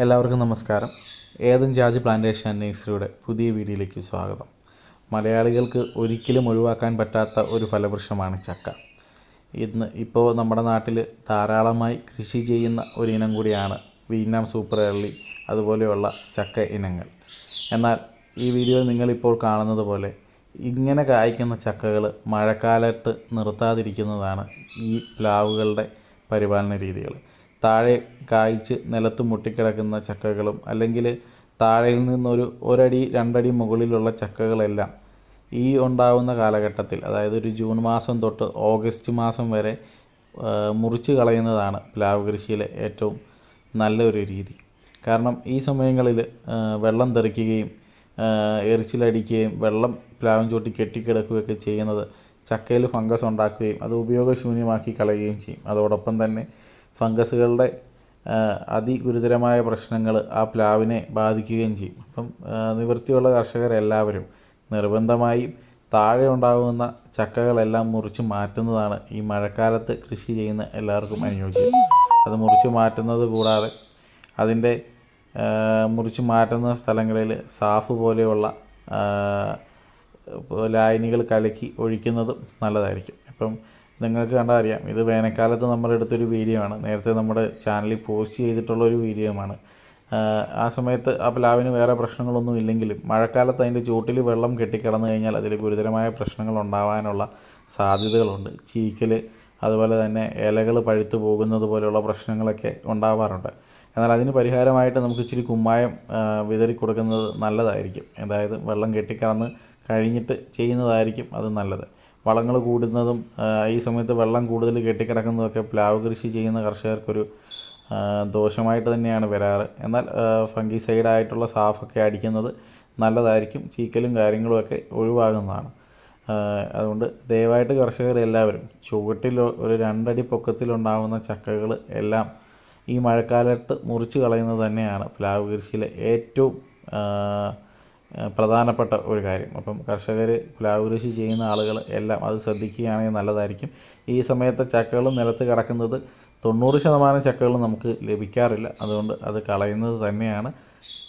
എല്ലാവർക്കും നമസ്കാരം. ഏതും ജാതി പ്ലാന്റേഷൻ നേഴ്സറിയുടെ പുതിയ വീഡിയോയിലേക്ക് സ്വാഗതം. മലയാളികൾക്ക് ഒരിക്കലും ഒഴിവാക്കാൻ പറ്റാത്ത ഒരു ഫലവൃക്ഷമാണ് ചക്ക. ഇന്ന് ഇപ്പോൾ നമ്മുടെ നാട്ടിൽ ധാരാളമായി കൃഷി ചെയ്യുന്ന ഒരു ഇനം കൂടിയാണ് വിയറ്റ്നാം സൂപ്പർ എള്ളി അതുപോലെയുള്ള ചക്ക ഇനങ്ങൾ. എന്നാൽ ഈ വീഡിയോയിൽ നിങ്ങളിപ്പോൾ കാണുന്നത് പോലെ ഇങ്ങനെ കായ്ക്കുന്ന ചക്കകൾ മഴക്കാലത്ത് നിർത്താതിരിക്കുന്നതാണ് ഈ പ്ലാവുകളുടെ പരിപാലന രീതികൾ. താഴെ കായ്ച്ച് നിലത്ത് മുട്ടിക്കിടക്കുന്ന ചക്കകളും അല്ലെങ്കിൽ താഴെയിൽ നിന്നൊരു ഒരടി രണ്ടടി മുകളിലുള്ള ചക്കകളെല്ലാം ഈ ഉണ്ടാവുന്ന കാലഘട്ടത്തിൽ അതായത് ഒരു ജൂൺ മാസം തൊട്ട് ഓഗസ്റ്റ് മാസം വരെ മുറിച്ച് കളയുന്നതാണ് പ്ലാവ് കൃഷിയിലെ ഏറ്റവും നല്ലൊരു രീതി. കാരണം ഈ സമയങ്ങളിൽ വെള്ളം തെറിക്കുകയും എറിച്ചിലടിക്കുകയും വെള്ളം പ്ലാവും ചോട്ടി കെട്ടിക്കിടക്കുകയൊക്കെ ചെയ്യുന്നത് ചക്കയിൽ ഫംഗസ് ഉണ്ടാക്കുകയും അത് ഉപയോഗശൂന്യമാക്കി കളയുകയും ചെയ്യും. അതോടൊപ്പം തന്നെ ഫംഗസുകളുടെ അതിഗുരുതരമായ പ്രശ്നങ്ങൾ ആ പ്ലാവിനെ ബാധിക്കുകയും ചെയ്യും. അപ്പം നിവൃത്തിയുള്ള കർഷകരെല്ലാവരും നിർബന്ധമായും താഴെ ഉണ്ടാകുന്ന ചക്കകളെല്ലാം മുറിച്ച് മാറ്റുന്നതാണ് ഈ മഴക്കാലത്ത് കൃഷി ചെയ്യുന്ന എല്ലാവർക്കും അനുയോജ്യം. അത് മുറിച്ച് മാറ്റുന്നത് കൂടാതെ അതിന്റെ മുറിച്ച് മാറ്റുന്ന സ്ഥലങ്ങളിൽ സാഫ് പോലെയുള്ള ലായനികൾ കലക്കി ഒഴിക്കുന്നതും നല്ലതായിരിക്കും. ഇപ്പം നിങ്ങൾക്ക് കണ്ടാൽ അറിയാം. ഇത് വേനൽക്കാലത്ത് നമ്മൾ എടുത്തൊരു വീഡിയോ ആണ്. നേരത്തെ നമ്മുടെ ചാനലിൽ പോസ്റ്റ് ചെയ്തിട്ടുള്ള ഒരു വീഡിയോമാണ് ആ സമയത്ത് ആ പ്ലാവിന് വേറെ പ്രശ്നങ്ങളൊന്നും ഇല്ലെങ്കിലും മഴക്കാലത്ത് അതിന്റെ ചൂട്ടിൽ വെള്ളം കെട്ടിക്കിടന്നു കഴിഞ്ഞാൽ അതിൽ ഗുരുതരമായ പ്രശ്നങ്ങൾ ഉണ്ടാവാനുള്ള സാധ്യതകളുണ്ട്. ചീക്കൽ അതുപോലെ തന്നെ ഇലകൾ പഴുത്തു പോകുന്നത് പോലെയുള്ള പ്രശ്നങ്ങളൊക്കെ ഉണ്ടാവാറുണ്ട്. എന്നാൽ അതിന് പരിഹാരമായിട്ട് നമുക്ക് ഇച്ചിരി കുമ്മായം വിതറി കൊടുക്കുന്നത് നല്ലതായിരിക്കും. അതായത് വെള്ളം കെട്ടിക്കിടന്ന് കഴിഞ്ഞിട്ട് ചെയ്യുന്നതായിരിക്കും അത് നല്ലത്. വളങ്ങൾ കൂടുന്നതും ഈ സമയത്ത് വെള്ളം കൂടുതൽ കെട്ടിക്കിടക്കുന്നതൊക്കെ പ്ലാവ് കൃഷി ചെയ്യുന്ന കർഷകർക്കൊരു ദോഷമായിട്ട് തന്നെയാണ് വരാറ്. എന്നാൽ ഫംഗിസൈഡായിട്ടുള്ള സാഫൊക്കെ അടിക്കുന്നത് നല്ലതായിരിക്കും. ചീക്കലും കാര്യങ്ങളുമൊക്കെ ഒഴിവാകുന്നതാണ്. അതുകൊണ്ട് ദയവായിട്ട് കർഷകർ എല്ലാവരും ചുവട്ടിൽ ഒരു രണ്ടടി പൊക്കത്തിലുണ്ടാകുന്ന ചക്കകൾ എല്ലാം ഈ മഴക്കാലത്ത് മുറിച്ച് കളയുന്നത് തന്നെയാണ് പ്ലാവ് കൃഷിയിലെ ഏറ്റവും പ്രധാനപ്പെട്ട ഒരു കാര്യം. അപ്പം കർഷകർ പ്ലാവ് കൃഷി ചെയ്യുന്ന ആളുകൾ എല്ലാം അത് ശ്രദ്ധിക്കുകയാണെങ്കിൽ നല്ലതായിരിക്കും. ഈ സമയത്ത് ചക്കകൾ നിലത്ത് കിടക്കുന്നത് തൊണ്ണൂറ് ശതമാനം ചക്കകൾ നമുക്ക് ലഭിക്കാറില്ല. അതുകൊണ്ട് അത് കളയുന്നത് തന്നെയാണ്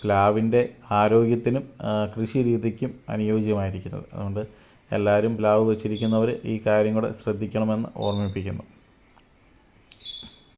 പ്ലാവിന്റെ ആരോഗ്യത്തിനും കൃഷി രീതിക്കും അനുയോജ്യമായിരിക്കുന്നത്. അതുകൊണ്ട് എല്ലാവരും പ്ലാവ് വെച്ചിരിക്കുന്നവർ ഈ കാര്യം കൂടെ ശ്രദ്ധിക്കണമെന്ന് ഓർമ്മിപ്പിക്കുന്നു.